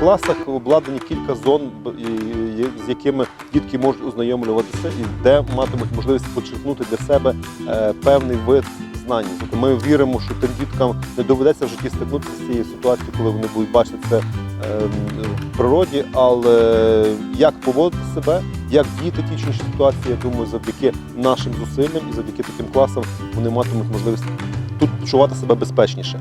класах обладнані кілька зон, з якими дітки можуть ознайомлюватися і де матимуть можливість почерпнути для себе е, певний вид знань. Тобто ми віримо, що тим діткам не доведеться в житті стикнутися з цією ситуацією, коли вони будуть бачити це е, в природі, але як поводити себе, як діяти в тій чи ситуації, я думаю, завдяки нашим зусиллям і завдяки таким класам вони матимуть можливість тут почувати себе безпечніше.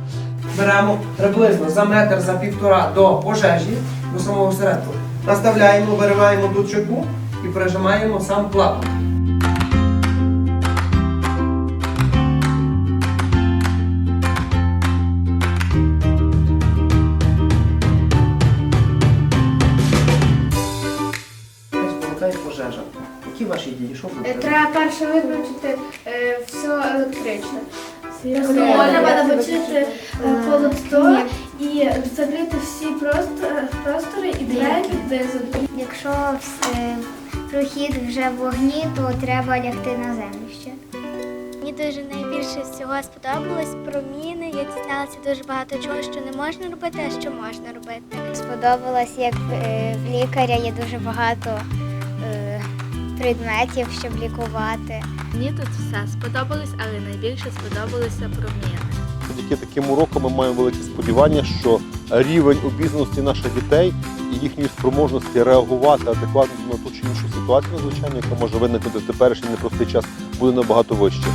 Беремо приблизно за метр, за півтора до пожежі, до самого середку. Наставляємо, вириваємо тут чеку і прижимаємо сам клапан. Пожежа. Які ваші дії? Що ви Е. Треба перше виключити е, все електричне. Треба набочити полотно і закрити всі простори і двері знизу. Якщо е, прохід вже в вогні, то треба лягти на землю ще. Мені дуже найбільше всього сподобалось про міни. Я дізналася дуже багато чого, що не можна робити, а що можна робити. Сподобалось, як е, в лікаря є дуже багато е, предметів, щоб лікувати. Мені тут все сподобалось, але найбільше сподобалися проміни. Завдяки таким урокам ми маємо велике сподівання, що рівень обізнаності наших дітей і їхньої спроможності реагувати адекватно на ту чи іншу ситуацію, звичайно, яка може виникнути в теперішній непростий час, буде набагато вище.